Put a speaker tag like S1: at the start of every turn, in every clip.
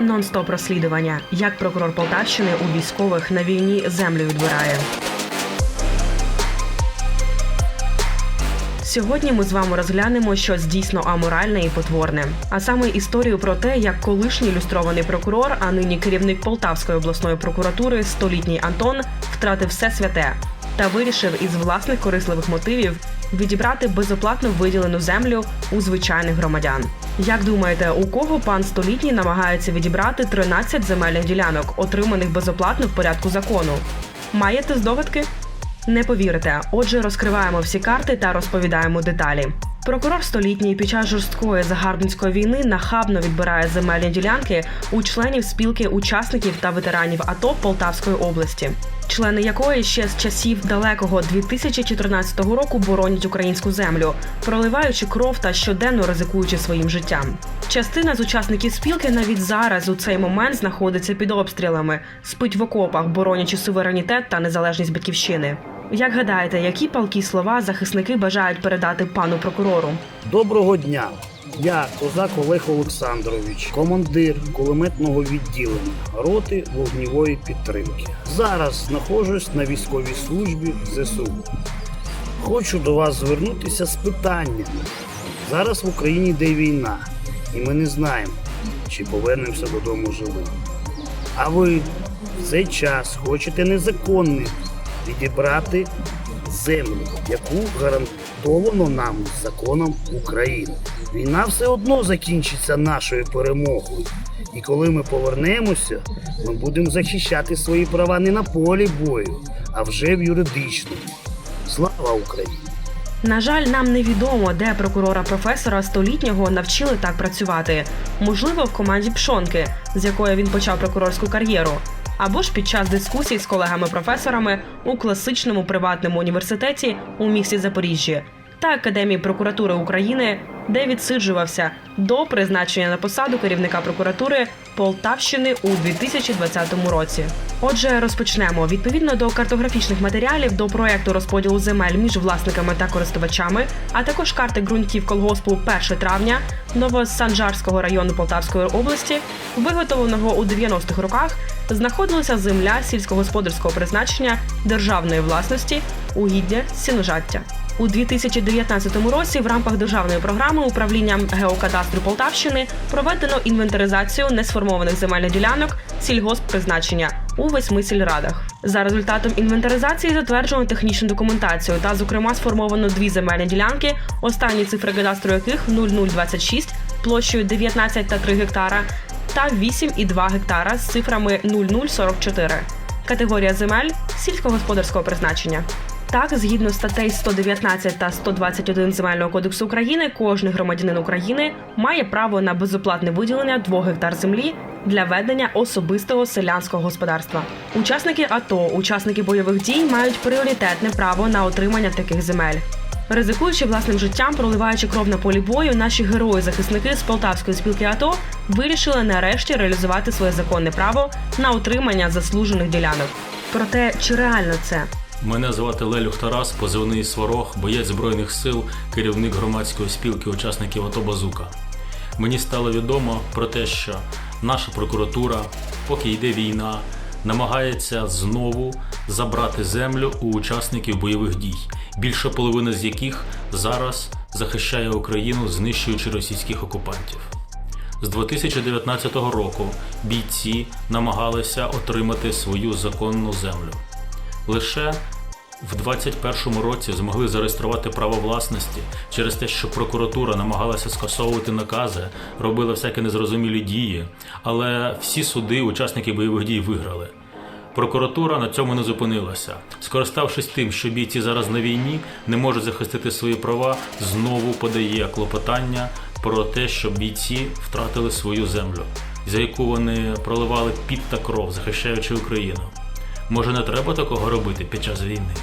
S1: Нон-стоп розслідування. Як прокурор Полтавщини у військових на війні землю відбирає. Сьогодні ми з вами розглянемо щось дійсно аморальне і потворне, а саме історію про те, як колишній ілюстрований прокурор, а нині керівник Полтавської обласної прокуратури, столітній Антон, втратив все святе та вирішив із власних корисливих мотивів відібрати безоплатно виділену землю у звичайних громадян. Як думаєте, у кого пан столітній намагається відібрати 13 земельних ділянок, отриманих безоплатно в порядку закону? Маєте здогадки? Не повірите. Отже, розкриваємо всі карти та розповідаємо деталі. Прокурор столітній під час жорсткої загарбницької війни нахабно відбирає земельні ділянки у членів спілки учасників та ветеранів АТО Полтавської області, члени якої ще з часів далекого 2014 року боронять українську землю, проливаючи кров та щоденно ризикуючи своїм життям. Частина з учасників спілки навіть зараз у цей момент знаходиться під обстрілами, спить в окопах, боронячи суверенітет та незалежність батьківщини. Як гадаєте, які палкі слова захисники бажають передати пану прокурору?
S2: Доброго дня! Я козак Олег Олександрович, командир кулеметного відділення роти вогнівої підтримки. Зараз знаходжусь на військовій службі ЗСУ. Хочу до вас звернутися з питанням. Зараз в Україні йде війна, і ми не знаємо, чи повернемося додому живим. А ви в цей час хочете незаконно відібрати землю, яку гарантовано нам законом України. Війна все одно закінчиться нашою перемогою. І коли ми повернемося, ми будемо захищати свої права не на полі бою, а вже в юридичному. Слава Україні!
S1: На жаль, нам невідомо, де прокурора професора столітнього навчили так працювати. Можливо, в команді Пшонки, з якої він почав прокурорську кар'єру, або ж під час дискусій з колегами-професорами у класичному приватному університеті у місті Запоріжжя. Та Академії прокуратури України, де відсиджувався до призначення на посаду керівника прокуратури Полтавщини у 2020 році. Отже, розпочнемо. Відповідно до картографічних матеріалів до проекту розподілу земель між власниками та користувачами, а також карти ґрунтів колгоспу 1 травня Новосанжарського району Полтавської області, виготовленого у 90-х роках, знаходилася земля сільськогосподарського призначення державної власності угіддя сіножаття. У 2019 році в рамках державної програми управлінням геокадастру Полтавщини проведено інвентаризацію несформованих земельних ділянок сільгосппризначення у восьми сільрадах. За результатом інвентаризації затверджено технічну документацію та, зокрема, сформовано дві земельні ділянки, останні цифри кадастру яких 0026 площею 19 та 3 гектара та 8,2 гектара з цифрами 0044. Категорія земель сільськогосподарського призначення. Так, згідно статей 119 та 121 Земельного кодексу України, кожен громадянин України має право на безоплатне виділення 2 гектар землі для ведення особистого селянського господарства. Учасники АТО, учасники бойових дій мають пріоритетне право на отримання таких земель. Ризикуючи власним життям, проливаючи кров на полі бою, наші герої-захисники з Полтавської спілки АТО вирішили нарешті реалізувати своє законне право на отримання заслужених ділянок. Проте чи реально це?
S3: Мене звати Лелюх Тарас, позивний Сварог, боєць Збройних сил, керівник громадської спілки учасників АТО Базука. Мені стало відомо про те, що наша прокуратура, поки йде війна, намагається знову забрати землю у учасників бойових дій, більша половина з яких зараз захищає Україну, знищуючи російських окупантів. З 2019 року бійці намагалися отримати свою законну землю. Лише в 2021 році змогли зареєструвати право власності через те, що прокуратура намагалася скасовувати накази, робила всякі незрозумілі дії, але всі суди учасники бойових дій виграли. Прокуратура на цьому не зупинилася. Скориставшись тим, що бійці зараз на війні не можуть захистити свої права, знову подає клопотання про те, що бійці втратили свою землю, за яку вони проливали піт та кров, захищаючи Україну. Може, не треба такого робити під час війни?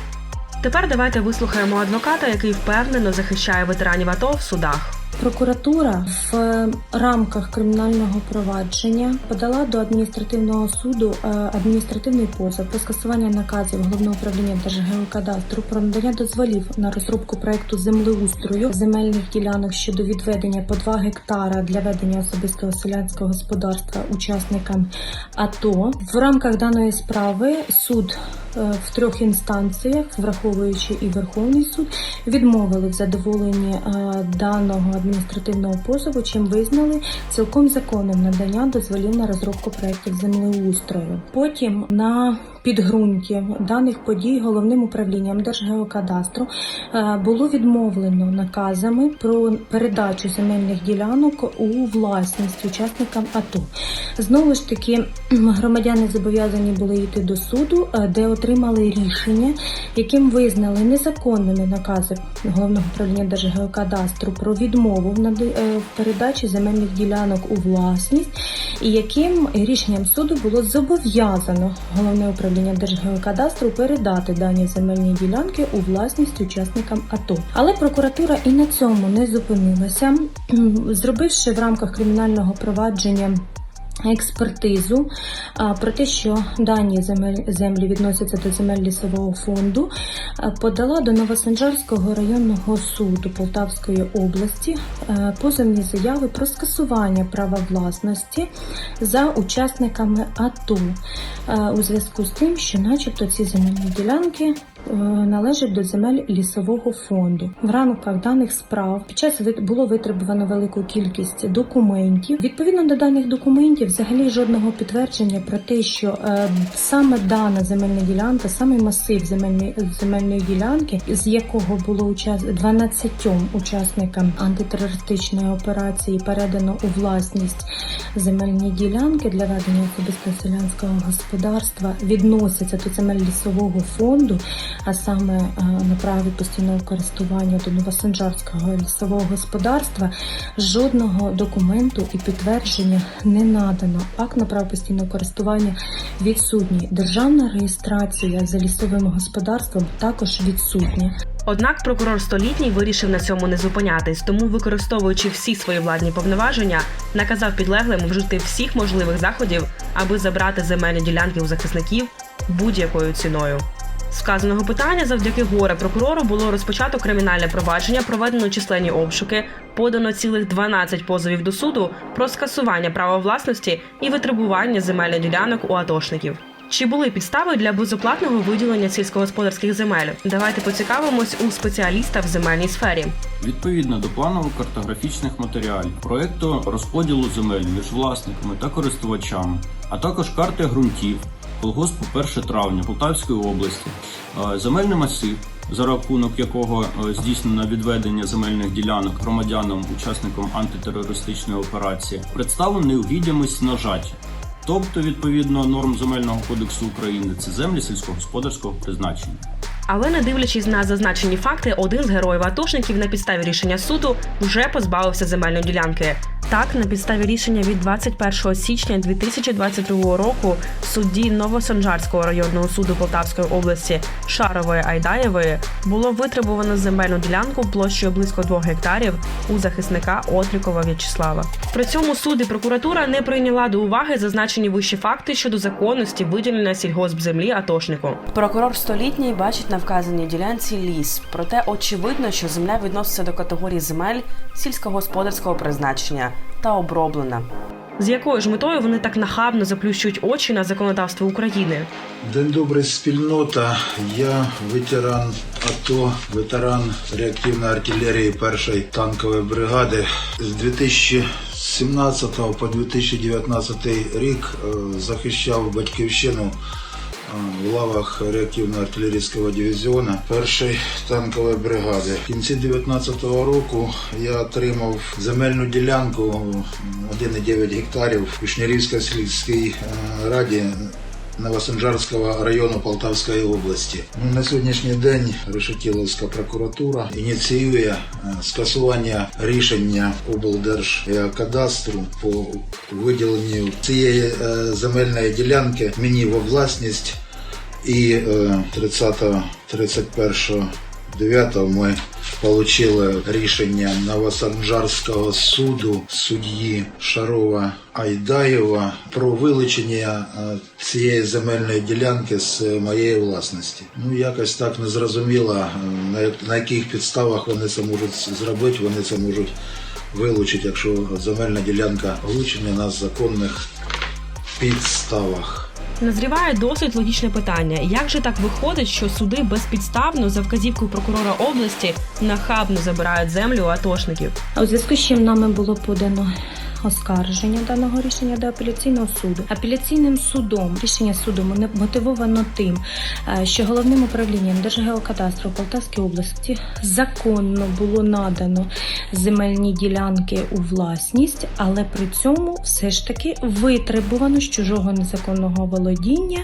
S1: Тепер давайте вислухаємо адвоката, який впевнено захищає ветеранів АТО в судах.
S4: Прокуратура в е, рамках кримінального провадження подала до адміністративного суду е, адміністративний позов про скасування наказів головного управління Держгеокадастру про надання дозволів на розробку проекту землеустрою земельних ділянок щодо відведення по 2 гектара для ведення особистого селянського господарства учасникам АТО. В рамках даної справи суд е, в трьох інстанціях, враховуючи і Верховний суд, відмовили в задоволенні даного адміністративного позову, чим визнали цілком законним надання дозволів на розробку проєктів землеустрою. Потім на підґрунті даних подій головним управлінням Держгеокадастру е, було відмовлено наказами про передачу земельних ділянок у власність учасникам АТО. Знову ж таки, громадяни зобов'язані були йти до суду, е, де отримали рішення, яким визнали незаконними накази головного управління Держгеокадастру про відмову е, в передачі земельних ділянок у власність, і яким рішенням суду було зобов'язано головне управління Держгеокадастру передати дані земельні ділянки у власність учасникам АТО. Але прокуратура і на цьому не зупинилася, зробивши в рамках кримінального провадження експертизу про те, що дані землі відносяться до земель лісового фонду, подала до Новосанжарського районного суду Полтавської області позовні заяви про скасування права власності за учасниками АТО у зв'язку з тим, що, начебто, ці земельні ділянки належать до земель лісового фонду. В рамках даних справ під час було витребувано велику кількість документів. Відповідно до даних документів, взагалі жодного підтвердження про те, що е, саме дана земельна ділянка, саме масив земельної земельної ділянки, з якого було учас 12 учасникам антитерористичної операції передано у власність земельні ділянки для ведення особистого селянського господарства, відносяться до земель лісового фонду, а саме е, на праві постійного користування до Новосанжарського лісового господарства, жодного документу і підтвердження не надано. Акт на право постійного користування відсутній. Державна реєстрація за лісовим господарством також відсутня.
S1: Однак прокурор столітній вирішив на цьому не зупинятись, тому, використовуючи всі свої владні повноваження, наказав підлеглим вжити всіх можливих заходів, аби забрати земельні ділянки у захисників будь-якою ціною. З вказаного питання завдяки горе прокурору було розпочато кримінальне провадження, проведено численні обшуки, подано цілих 12 позовів до суду про скасування права власності і витребування земельних ділянок у атошників. Чи були підстави для безоплатного виділення сільськогосподарських земель? Давайте поцікавимось у спеціаліста в земельній сфері.
S5: Відповідно до планово-картографічних матеріалів, проекту розподілу земель між власниками та користувачами, а також карти ґрунтів колгоспу 1 травня Полтавської області, е, земельний масив, за рахунок якого е, здійснено відведення земельних ділянок громадянам, учасникам антитерористичної операції, представлений у відомості нажаття. Тобто, відповідно норм земельного кодексу України, це землі сільськогосподарського призначення.
S1: Але не дивлячись на зазначені факти, один з героїв атошників на підставі рішення суду вже позбавився земельної ділянки. Так, на підставі рішення від 21 січня 2022 року судді Новосанжарського районного суду Полтавської області Шарової Айдаєвої було витребувано земельну ділянку площею близько 2 гектарів у захисника Отрікова В'ячеслава. При цьому суд і прокуратура не прийняла до уваги зазначені вищі факти щодо законності виділення сільгоспземлі атошнику. Прокурор столітній бачить на вказаній ділянці ліс, проте очевидно, що земля відноситься до категорії земель сільськогосподарського призначення та оброблена. З якою ж метою вони так нахабно заплющують очі на законодавство України?
S6: День добрий, спільнота. Я ветеран АТО, ветеран реактивної артилерії першої танкової бригади. З 2017 по 2019 рік е, захищав батьківщину в лавах реактивного артилерійського дивізіону першої танкової бригади. В кінці 2019 року я отримав земельну ділянку м, 1,9 гектарів в Вишнярівській сільській е, раді Новосанжарського району Полтавської області. Ну, на сьогоднішній день Решетіловська прокуратура ініціює е, скасування рішення облдержкадастру по виділенню цієї е, земельної ділянки мені во власність і е, 30 31 9 ми отримали рішення Новосанжарського суду судді Шарова Айдаєва про вилучення е, цієї земельної ділянки з моєї власності. Ну якось так не зрозуміло, е, на яких підставах вони це можуть зробити. Вони це можуть вилучити, якщо земельна ділянка влучена на законних підставах.
S1: Назріває досить логічне питання: як же так виходить, що суди безпідставно за вказівкою прокурора області нахабно забирають землю у атошників?
S4: У зв'язку з чим нами було подано оскарження даного рішення до апеляційного суду. Апеляційним судом рішення суду мотивовано тим, е, що головним управлінням Держгеокадастру Полтавської області законно було надано земельні ділянки у власність, але при цьому все ж таки витребувано з чужого незаконного володіння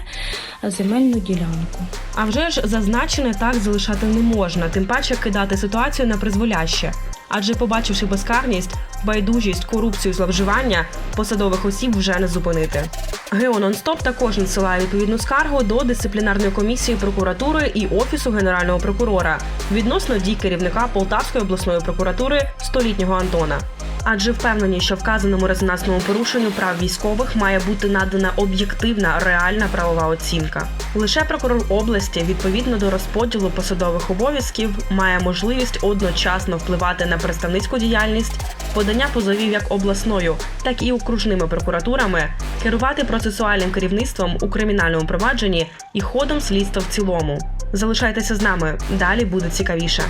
S4: земельну ділянку.
S1: А вже ж зазначене так залишати не можна, тим паче кидати ситуацію на призволяще. Адже побачивши безкарність, байдужість, корупцію, зловживання, посадових осіб вже не зупинити. Гео Нонстоп також надсилає відповідну скаргу до дисциплінарної комісії прокуратури і офісу генерального прокурора відносно дій керівника Полтавської обласної прокуратури столітнього Антона. Адже впевнені, що вказаному резонансному порушенню прав військових має бути надана об'єктивна реальна правова оцінка. Лише прокурор області, відповідно до розподілу посадових обов'язків, має можливість одночасно впливати на представницьку діяльність, подання позовів як обласною, так і окружними прокуратурами, керувати процесуальним керівництвом у кримінальному провадженні і ходом слідства в цілому. Залишайтеся з нами, далі буде цікавіше.